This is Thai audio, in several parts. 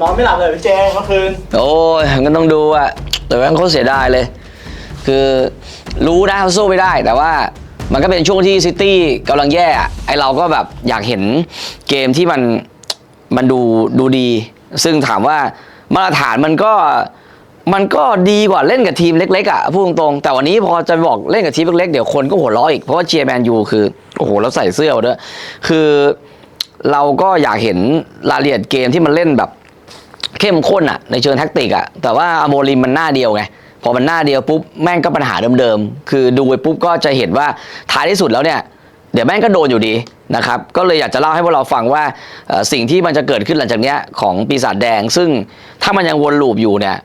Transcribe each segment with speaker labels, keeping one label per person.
Speaker 1: นอนไม่หลับเลยพี่เจเมื่อคืน
Speaker 2: โอ้ยก็ต้องดูอะแต่ว่าเขาเสียดายเลย คือรู้นะเขาสู้ไม่ได้ แต่ว่ามันก็เป็นช่วงที่ซิตี้กำลังแย่อะไอเราก็แบบอยากเห็นเกมที่มันมันดูดูดี ซึ่งถามว่ามาตรฐานมันก็มันก็ดีกว่าเล่นกับทีมเล็กๆอะพูดตรงๆแต่วันนี้พอจะบอกเล่นกับทีมเล็กๆเดี๋ยวคนก็หัวเราะอีกเพราะว่าเชียร์แมนยูคือโอ้โหเราใส่เสื้อมาด้วยคือเราก็อยากเห็นรายละเอียดเกมที่มันเล่นแบบ เข้มข้นอะในเชิงแท็กติกอะแต่ว่าอโมริมมันหน้าเดียวไงพอมันหน้าเดียวปุ๊บแม่งก็ปัญหาเดิมๆ คือดูไปปุ๊บก็จะเห็นว่าท้ายที่สุดแล้วเนี่ย เดี๋ยวแม่งก็โดนอยู่ดีนะครับ ก็เลยอยากจะเล่าให้พวกเราฟังว่าสิ่งที่มันจะเกิดขึ้นหลังจากเนี้ยของปีศาจแดง ซึ่งถ้ามันยังวนลูปอยู่เนี่ย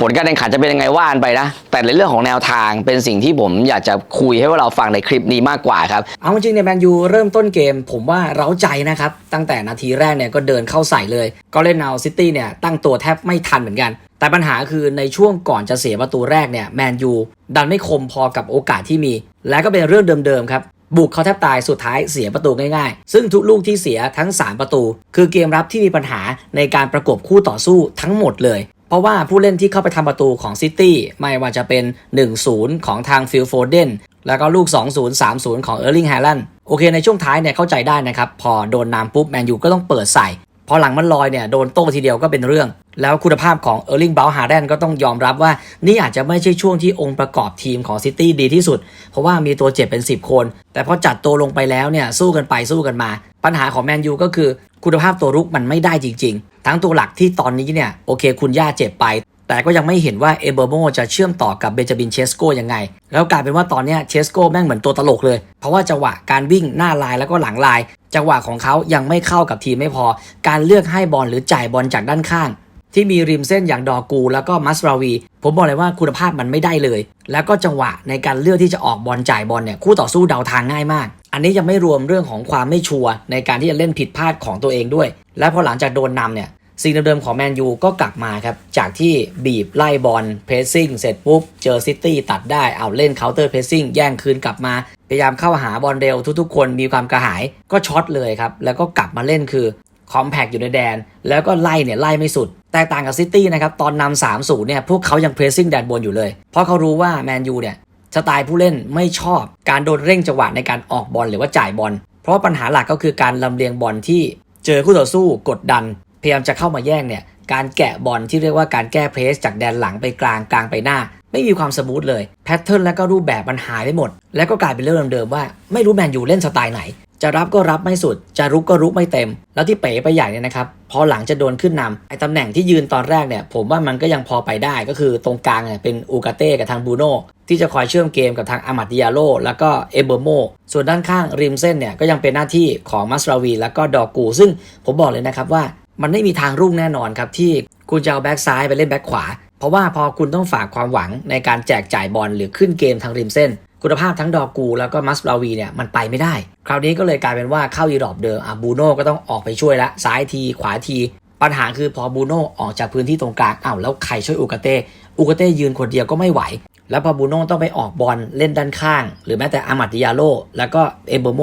Speaker 2: ผลการแข่งขันจะเป็นยังไงว่านไปนะ แต่ในเรื่องของแนวทางเป็นสิ่งที่ผมอยากจะคุยให้พวกเราฟังในคลิปนี้มากกว่าครับ
Speaker 3: เอาจริงเนี่ยแมนยูเริ่มต้นเกม ผมว่าเร้าใจนะครับ ตั้งแต่นาทีแรกเนี่ยก็เดินเข้าใส่เลย ก็เล่นเอาซิตี้เนี่ยตั้งตัวแทบไม่ทันเหมือนกัน แต่ปัญหาคือในช่วงก่อนจะเสียประตูแรกเนี่ยแมนยูดันไม่คมพอกับโอกาสที่มี และก็เป็นเรื่องเดิมๆครับบุกเขาแทบตายสุดท้ายเสียประตูง่ายๆ ซึ่งทุกลูกที่เสียทั้ง 3 ประตู คือเกมรับที่มีปัญหาในการประกบคู่ต่อสู้ทั้งหมดเลย เพราะว่าผู้เล่นที่เข้าไปทำประตูของซิตี้ไม่ว่าจะเป็น 1-0 ของทางฟิลโฟเดนแล้วก็ลูก 2-0 3-0 ของเออร์ลิงแฮลันโอเคในช่วงท้ายเนี่ยเข้าใจได้นะครับ พอโดนนำปุ๊บแมนยูก็ต้องเปิดใส่ พอหลังมันลอยเนี่ยโดนโต้ทีเดียวก็เป็นเรื่อง แล้วคุณภาพของเออร์ลิงเบลฮาแดนก็ต้องยอมรับว่า นี่อาจจะไม่ใช่ช่วงที่องค์ประกอบทีมของซิตี้ดีที่สุด เพราะว่ามีตัวเจ็บเป็น 10 คน แต่พอจัดตัวลงไปแล้วเนี่ยสู้กันไปสู้กันมาปัญหาของแมนยูก็คือคุณภาพตัวรุกมันไม่ได้จริง ๆ ทั้งตัวหลักที่ตอนนี้เนี่ยโอเค คุณย่าเจ็บไป แต่ก็ยังไม่เห็นว่าเอเบอร์โมจะเชื่อมต่อกับเบจาบินเชสโกยังไง แล้วกลายเป็นว่าตอนนี้เชสโกแม่งเหมือนตัวตลกเลย เพราะว่าจังหวะการวิ่งหน้าลายแล้วก็หลังลาย จังหวะของเขายังไม่เข้ากับทีมไม่พอ การเลือกให้บอลหรือจ่ายบอลจากด้านข้าง ที่มีริมเส้นอย่างดอกู แล้วก็มัสราวี ผมบอกเลยว่าคุณภาพมันไม่ได้เลย แล้วก็จังหวะในการเลือกที่จะออกบอลจ่ายบอลเนี่ยคู่ต่อสู้เดาทางง่ายมาก อันนี้ยังไม่รวมเรื่องของความไม่ชัวร์ในการที่จะเล่นผิดพลาดของตัวเองด้วย และพอหลังจากโดนนำเนี่ยสิ่งเดิมๆของแมนยูก็กลับมาครับ จากที่บีบไล่บอลเพรสซิ่งเสร็จปุ๊บ เจอซิตี้ตัดได้เอาเล่นเคาน์เตอร์เพรสซิ่งแย่งคืนกลับมา พยายามเข้าหาบอลเร็วทุกๆ คนมีความกระหายก็ช็อตเลยครับ แล้วก็กลับมาเล่นคือคอมแพกอยู่ในแดน แล้วก็ไล่เนี่ยไล่ไม่สุด แตกต่างกับซิตี้นะครับตอนนำสามศูเนี่ยพวกเขายังเพรสซิ่งแดนบนอยู่เลย เพราะเขารู้ว่าแมนยูเนี่ยสไตล์ผู้เล่นไม่ชอบการโดนเร่งจังหวะในการออกบอลหรือว่าจ่ายบอลเพราะว่าปัญหาหลักก็คือการลำเลียงบอลที่เจอคู่ต่อสู้กดดัน พยายามจะเข้ามาแย่งเนี่ยการแกะบอลที่เรียกว่าการแก้เพรสจากแดนหลังไปกลางกลางไปหน้า ไม่มีความสมูทเลยแพทเทิร์นและก็รูปแบบมันหายไปหมด แล้วก็กลายเป็นเรื่องเดิมๆว่าไม่รู้แมนยูเล่นสไตล์ไหน จะรับก็รับไม่สุด จะรุกก็รุกไม่เต็ม แล้วที่เป๋ไปใหญ่เนี่ยนะครับ พอหลังจะโดนขึ้นนำไอ้ตำแหน่งที่ยืนตอนแรกเนี่ย ผมว่ามันก็ยังพอไปได้ก็คือตรงกลางเนี่ยเป็นอูกาเต้กับทางบูโน่ที่จะคอยเชื่อมเกมกับทางอามาดิยาโลแล้วก็เอเบอร์โมส่วนด้านข้างริมเส้นเนี่ยก็ยังเป็นหน้าที่ของมัสราวี แล้วก็ดอกู ซึ่งผมบอกเลยนะครับว่ามันไม่มีทางรุ่งแน่นอนครับที่คุณจะเอาแบ็กซ้ายไปเล่นแบ็กขวา เพราะว่าพอคุณต้องฝากความหวังในการแจกจ่ายบอลหรือขึ้นเกมทางริมเส้น คุณภาพทั้งดอกูแล้วก็มัสราวีเนี่ยมันไปไม่ได้ คราวนี้ก็เลยกลายเป็นว่าเข้าอีรอบเดิมอะบูโน่ก็ต้องออกไปช่วยละซ้ายทีขวาที ปัญหาคือพอบูโน่ออกจากพื้นที่ตรงกลางอ้าวแล้วใครช่วยอูกาเต้อูกาเต้ยืนคนเดียวก็ไม่ไหว แล้วพอบูโน่ต้องไปออกบอลเล่นด้านข้าง หรือแม้แต่อามัดดิยาโลแล้วก็เอเบอร์โม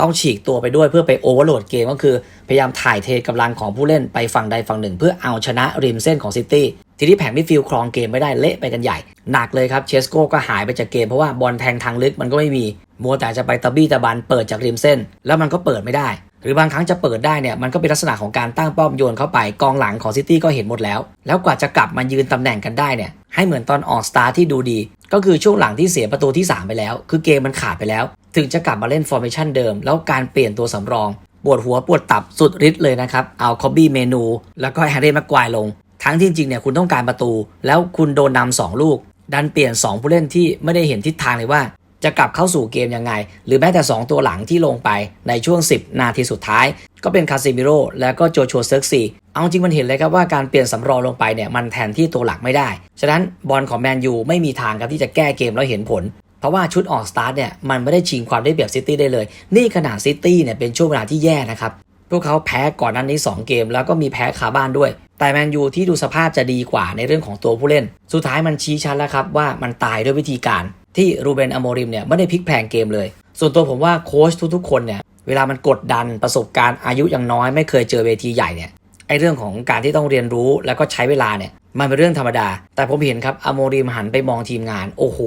Speaker 3: ต้องฉีกตัวไปด้วยเพื่อไปโอเวอร์โหลดเกมก็คือ พยายามถ่ายเทกำลังของผู้เล่นไปฝั่งใดฝั่งหนึ่ง เพื่อเอาชนะริมเส้นของซิตี้ ทีนี้แผงมิดฟิลด์ครองเกมไม่ได้เละไปกันใหญ่ หนักเลยครับเชสโก้ก็หายไปจากเกมเพราะว่าบอลแทงทางลึกมันก็ไม่มี มัวแต่จะไปตะบี้ตะบันเปิดจากริมเส้น แล้วมันก็เปิดไม่ได้ หรือบางครั้งจะเปิดได้เนี่ยมันก็เป็นลักษณะของการตั้งป้อมโยนเข้าไปกองหลังของซิตี้ก็เห็นหมดแล้ว แล้วกว่าจะกลับมายืนตำแหน่งกันได้เนี่ยให้เหมือนตอนออกสตาร์ที่ดูดี ก็คือช่วงหลังที่เสียประตูที่ 3 ไปแล้ว คือเกมมันขาดไปแล้ว ถึงจะกลับมาเล่นฟอร์เมชันเดิม แล้วการเปลี่ยนตัวสำรองปวดหัวปวดตับสุดฤทธิ์เลยนะครับ เอาคอบบี้เมนู แล้วก็แฮร์รี่แม็กควายลง ทั้งที่จริงเนี่ยคุณต้องการประตู แล้วคุณโดนนำสองลูก ดันเปลี่ยน 2 ผู้เล่นที่ไม่ได้เห็นทิศทางเลยว่า จะกลับเข้าสู่เกมยังไง หรือแม้แต่ 2 ตัวหลังที่ลงไปในช่วง 10 นาทีสุดท้าย ก็เป็นคาซิมิโร่แล้วก็โจชัวเซิร์กซีเอาจริงมันเห็นเลยครับว่าการเปลี่ยนสำรองลงไปเนี่ยมันแทนที่ตัวหลักไม่ได้ ฉะนั้นบอลของแมนยูไม่มีทางครับที่จะแก้เกมแล้วเห็นผลเพราะว่าชุดออกสตาร์ทเนี่ยมันไม่ได้ชิงความได้เปรียบซิตี้ได้เลย นี่ขนาดซิตี้เนี่ยเป็นช่วงเวลาที่แย่นะครับพวกเขาแพ้ก่อนนั้นนี้2เกม แล้วก็มีแพ้คาบ้านด้วย แต่แมนยูที่ดูสภาพจะดีกว่าในเรื่องของตัวผู้เล่น สุดท้ายมันชี้ชัดแล้วครับว่ามันตายด้วยวิธีการที่รูเบนอโมริมเนี่ยไม่ได้พลิกแพงเกมเลย ส่วนตัวผมว่าโค้ชทุกๆ คนเนี่ยเวลามันกดดันประสบการณ์อายุยังน้อยไม่เคยเจอเวทีใหญ่เนี่ยไอเรื่องของการที่ต้องเรียนรู้แล้วก็ใช้เวลาเนี่ยมันเป็นเรื่องธรรมดา แต่ผมเห็นครับอโมริมหันไปมองทีมงาน โอ้โห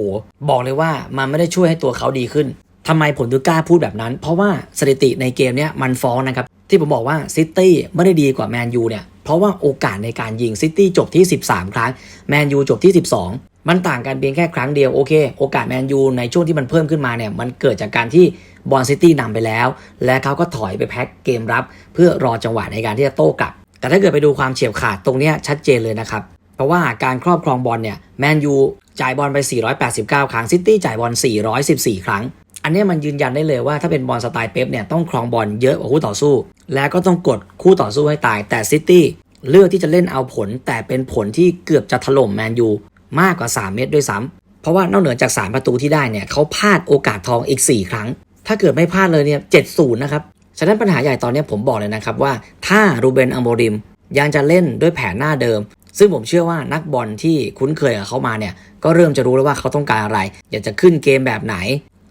Speaker 3: บอกเลยว่ามันไม่ได้ช่วยให้ตัวเขาดีขึ้นทำไมผมถึงกล้าพูดแบบนั้น เพราะว่าสถิติในเกมเนี้ยมันฟ้องนะครับ ที่ผมบอกว่าซิตี้ไม่ได้ดีกว่าแมนยูเนี่ย เพราะว่าโอกาสในการยิงซิตี้จบที่ 13 ครั้งแมนยูจบที่ 12 มันต่างกันเพียงแค่ครั้งเดียวโอเค โอกาสแมนยูในช่วงที่มันเพิ่มขึ้นมาเนี่ยมันเกิดจากการที่บอลซิตี้นำไปแล้ว และเขาก็ถอยไปแพ็คเกมรับ เพื่อรอจังหวะในการที่จะโต้กลับ แต่ถ้าเกิดไปดูความเฉียบขาดตรงนี้ชัดเจนเลยนะครับเพราะว่าการครอบครองบอลเนี่ยแมนยูจ่ายบอลไป 489 ครั้งซิตี้จ่ายบอล414 ครั้ง อันนี้มันยืนยันได้เลยว่าถ้าเป็นบอลสไตล์เป๊ปเนี่ยต้องครองบอลเยอะกว่าคู่ต่อสู้ แล้วก็ต้องกดคู่ต่อสู้ให้ตาย แต่ซิตี้เลือกที่จะเล่นเอาผล แต่เป็นผลที่เกือบจะถล่มแมนยูมากกว่า 3 เม็ดด้วยซ้ำเพราะว่านอกเหนือจาก 3 ประตูที่ได้เนี่ยเขาพลาดโอกาสทองอีก 4 ครั้ง ถ้าเกิดไม่พลาดเลยเนี่ย70นะครับฉะนั้นปัญหาใหญ่ตอนนี้ผมบอกเลยนะครับว่าถ้ารูเบนอัมโบริมยังจะเล่นด้วยแผนหน้าเดิม ซึ่งผมเชื่อว่านักบอลที่คุ้นเคยกับเขามาเนี่ยก็เริ่มจะรู้แล้วว่าเขาต้องการอะไร อยากจะขึ้นเกมแบบไหน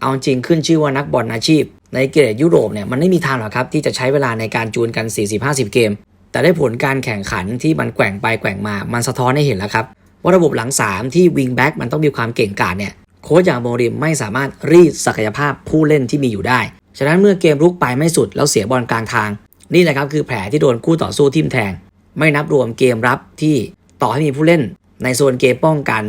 Speaker 3: เอาจริงขึ้นชื่อว่านักบอลอาชีพ ในเกรดยุโรปเนี่ยมันไม่มีทางหรอกครับ ที่จะใช้เวลาในการจูนกัน 40-50 เกม แต่ได้ผลการแข่งขันที่มันแกว่งไปแกว่งมา มันสะท้อนให้เห็นแล้วครับว่าระบบหลัง 3 ที่วิงแบ็กมันต้องมีความเก่งกาจเนี่ยโค้ชอย่างโมริมไม่สามารถรีดศักยภาพผู้เล่นที่มีอยู่ได้ ฉะนั้นเมื่อเกมรุกไปไม่สุดแล้วเสียบอลกลางทาง นี่แหละครับคือแผลที่โดนคู่ต่อสู้ทิ่มแทง ไม่นับรวมเกมรับที่ต่อให้มีผู้เล่น ในโซนเกมป้องกัน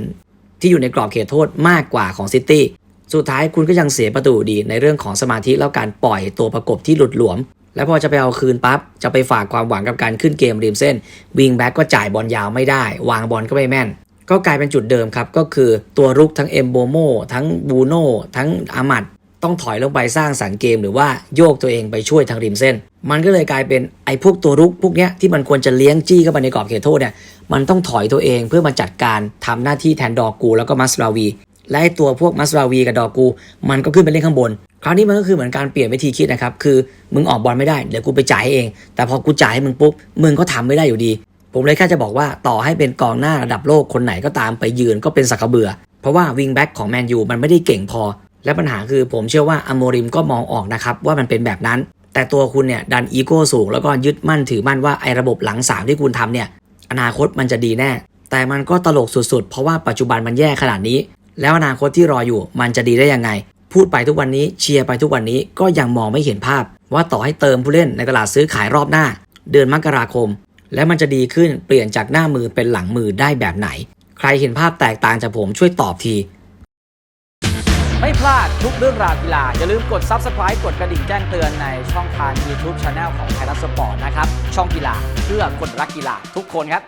Speaker 3: ที่อยู่ในกรอบเขตโทษมากกว่าของซิตี้ สุดท้ายคุณก็ยังเสียประตูดีในเรื่องของสมาธิแล้วการปล่อยตัวประกบที่หลุดหลวม แล้วพอจะไปเอาคืนปั๊บจะไปฝากความหวังกับการขึ้นเกมริมเส้นวิงแบ็กก็จ่ายบอลยาวไม่ได้ วางบอลก็ไม่แม่น ก็กลายเป็นจุดเดิมครับ ก็คือตัวรุกทั้งเอมโบโมทั้งบูโน่ทั้งอามัดต้องถอยลงไปสร้างสรรค์เกมหรือว่าโยกตัวเองไปช่วยทางริมเส้น มันก็เลยกลายเป็นไอ้พวกตัวรุกพวกเนี้ยที่มันควรจะเลี้ยงจี้เข้าไปในกรอบเขตโทษเนี่ยมันต้องถอยตัวเองเพื่อมาจัดการทำหน้าที่แทนดอกกูแล้วก็มัสราวี และไอตัวพวกมัสราวีกับดอกู มันก็ขึ้นไปเล่นข้างบน คราวนี้มันก็คือเหมือนการเปลี่ยนวิธีคิดนะครับคือมึงออกบอลไม่ได้เดี๋ยวกูไปจ่ายให้เอง แต่พอกูจ่ายให้มึงปุ๊บมึงก็ทำไม่ได้อยู่ดี ผมเลยแค่จะบอกว่าต่อให้เป็นกองหน้าระดับโลกคนไหนก็ตามไปยืนก็เป็นสักเบือ เพราะว่าวิงแบ็กของแมนยูมันไม่ได้เก่งพอ และปัญหาคือผมเชื่อว่าอโมริมก็มองออกนะครับว่ามันเป็นแบบนั้น แต่ตัวคุณเนี่ยดันอีโก้สูงแล้วก็ยึดมั่นถือมั่นว่าไอ้ระบบหลังสามที่คุณทำเนี่ยอนาคตมันจะดีแน่ แต่มันก็ตลกสุดๆ เพราะว่าปัจจุบันมันแย่ขนาดนี้ แล้วอนาคตที่รออยู่ มันจะดีได้ยังไง พูดไปทุกวันนี้เชียร์ไปทุกวันนี้ก็ยังมองไม่เห็นภาพ ว่าต่อให้เติมผู้เล่นในตลาดซื้อขายรอบหน้า เดือนมกราคม และมันจะดีขึ้นเปลี่ยนจากหน้ามือเป็นหลังมือได้แบบไหน ใครเห็นภาพแตกต่างจากผมช่วยตอบที
Speaker 4: ไม่พลาดทุกเรื่องราวกีฬา อย่าลืมกด Subscribe กดกระดิ่งแจ้งเตือนในช่องทาง YouTube Channel ของไทยรัฐสปอร์ตนะครับ ช่องกีฬาเพื่อคนรักกีฬาทุกคนครับ